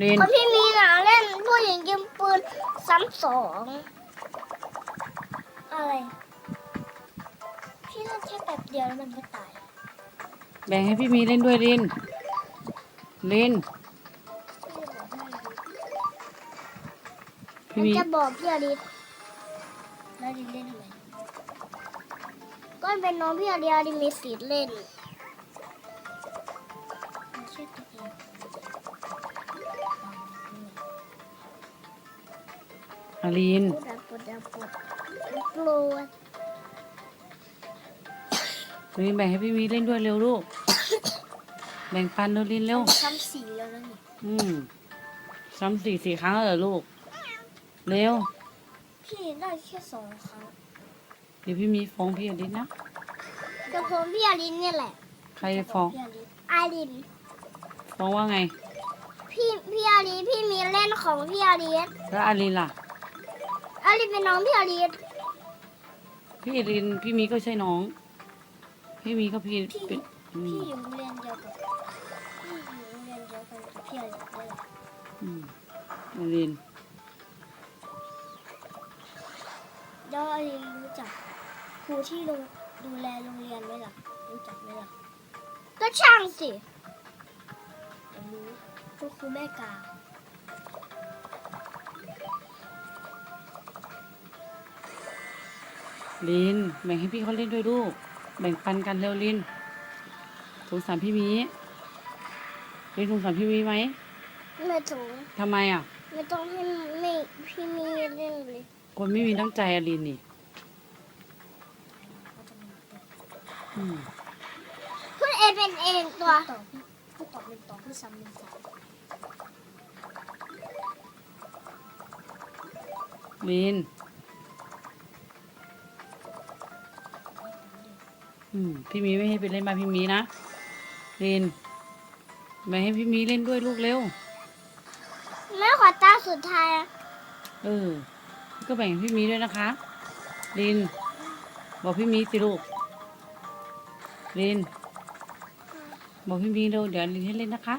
ลินคนที่มีหนาเล่นผู้หญิงยิงปืนซ้ำสองอะไรพี่เล่นแค่แป๊บเดียวแล้วมันก็ตาย แบ่งให้พี่มีเล่นด้วยลินลินพี่มันมีจะบอกพี่อดิตแล้วดิเล่นทำไมก็เป็นน้องพี่อดิตอดิตมีสิทธิ์เล่นมันชื่อตัวเอง อาลินพูดอะพูดอะพูดปลินแบ่งให้พี่มีเล่นด้วยเร็วลูก แบ่งปันเร็วลินเร็ว ทำสีแล้วนะนี่อืมซ้ำสี่สี่ครั้งแล้วเหรอลูก เร็ว พี่ได้แค่สองครั้งเดี๋ยวพี่มีฟ้องพี่อดิษนะแต่ผมพี่อดิตเนี่ยแหละใครฟ้อง พี่อดิตอาดินฟ้องว่าไง พี่พี่อารีพี่มีเล่นของพี่อารีแล้วอาลินล่ะ อารีเป็นน้องพี่อารีพี่อดินพี่มีก็ใช่น้อง พี่มีก็พี่พี่เป็นอืพี่มอยู่โรงเรียนเดียวกับพี่อยู่โรงเรียนเดียวกันกับพี่อารีได้แหละอืมอาลินแล้วอารีรู้จักครูที่ดูดูแลโรงเรียนไหมล่ะรู้จักไหมล่ะก็ช่างสิเดี๋ยวรู้พวกครูแม่กา ลินแบ่งให้พี่เขาเล่นด้วยลูก แบ่งปันกันเร็วลินสงสารพี่มีลินสงสารพี่มีไหมไม่ถึงทำไมอะ ไม่ต้องให้ไม่พี่มีเล่นเลย คนไม่มีน้ำใจอาลินนี่อืมพูดเอเป็นเองตัวตอบพูดตอบเป็นตอบพูดซ้ำเป็นซ้ำลิน อืมพี่มีไม่ให้ไปเล่นบ้านพี่มีนะลินแบ่งให้พี่มีเล่นด้วยลูกเร็วแม่ขอตาสุดท้ายอะเออ ก็แบ่งให้พี่มีด้วยนะคะลิน บอกพี่มีสิลูกลิน บอกพี่มีเร็วเดี๋ยวลินให้เล่นนะคะ